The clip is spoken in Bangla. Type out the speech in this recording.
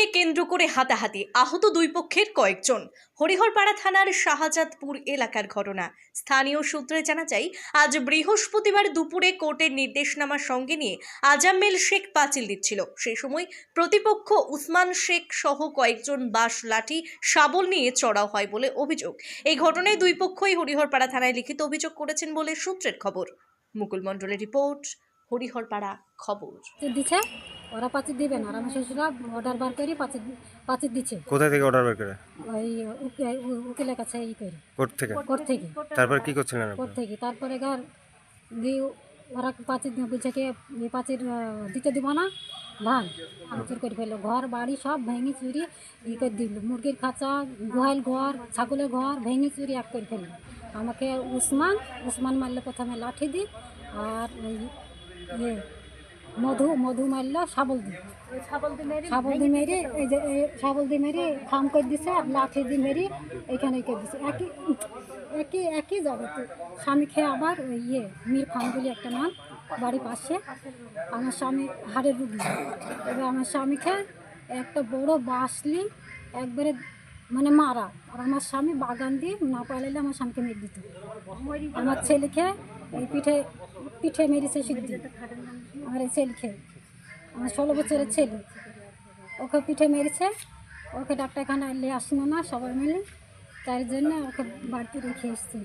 হওয়াকে কেন্দ্র করে হাতাহাতি। আহত দুই পক্ষের কয়েকজন। হরিহরপাড়া থানার শাহজাদপুর এলাকার ঘটনা। স্থানীয় সূত্রে জানা যায়, আজ বৃহস্পতিবার দুপুরে কোর্টের নির্দেশনামার সঙ্গে নিয়ে আজামেল শেখ পাঁচিল দিচ্ছিল। সেই সময় প্রতিপক্ষ উসমান শেখ সহ কয়েকজন বাঁশ লাঠি, শাবল নিয়ে চড়াও হয় বলে অভিযোগ। এই ঘটনায় দুই পক্ষই হরিহরপাড়া থানায় লিখিত অভিযোগ করেছেন বলে সূত্রের খবর। মুকুল মণ্ডলের রিপোর্ট হরিহরপাড়া খবর। দিছে ওরা পাঁচির দিবে না আর আমার শ্বশুরা অর্ডার বার করে পাঁচির পাঁচির দিচ্ছে কোথায় থেকে অর্ডার বের করে? ওই উকিলের কাছে ই করে। কোর্ট থেকে? কোর্ট থেকে। তারপর কি করছিলেন কোর্ট থেকে। তারপরে ঘর দিয়ে ওরা পাঁচির বলছে কি এই পাঁচির দিতে দিব না ধান। চুর করে ফেলল ঘর বাড়ি সব ভেঙে চুরি ই করে দিল। মুরগির খাঁচা গোয়াল ঘর ছাগলের ঘর ভেঙে চুরি এক করে ফেলল। আমাকে উসমান উসমান মারলে প্রথমে লাঠি দিই আর মধু মধু মারলো, শাবল দি। শাবল দি মেরে, এই যে শাবল দি মেরে খাম করে দিছে, আর লাঠি দি মেরে এখানে করে দিছে। একই একই একই যাবে তো স্বামী খেয়ে আবার ইয়ে মীর খান বলে একটা নাম, বাড়ির পাশে। আমার স্বামী হাড়ের রুগী। এবার আমার স্বামী খেয়ে একটা বড় বাঁশলি একবারে মানে মারা। আর আমার স্বামী বাগান দিয়ে না পালাইলে আমার স্বামীকে মেরে দিত। আমার ছেলেকে এই পিঠে পিঠে মেরেছে সিদ্ধি। আমার এই ছেলেকে আমার ষোলো বছরের ছেলে। ওকে পিঠে মেরেছে। ওকে ডাক্তারখানায় নিয়ে আসলো না, সবাই মিলে। তার জন্য ওকে বাড়িতে রেখে এসছি।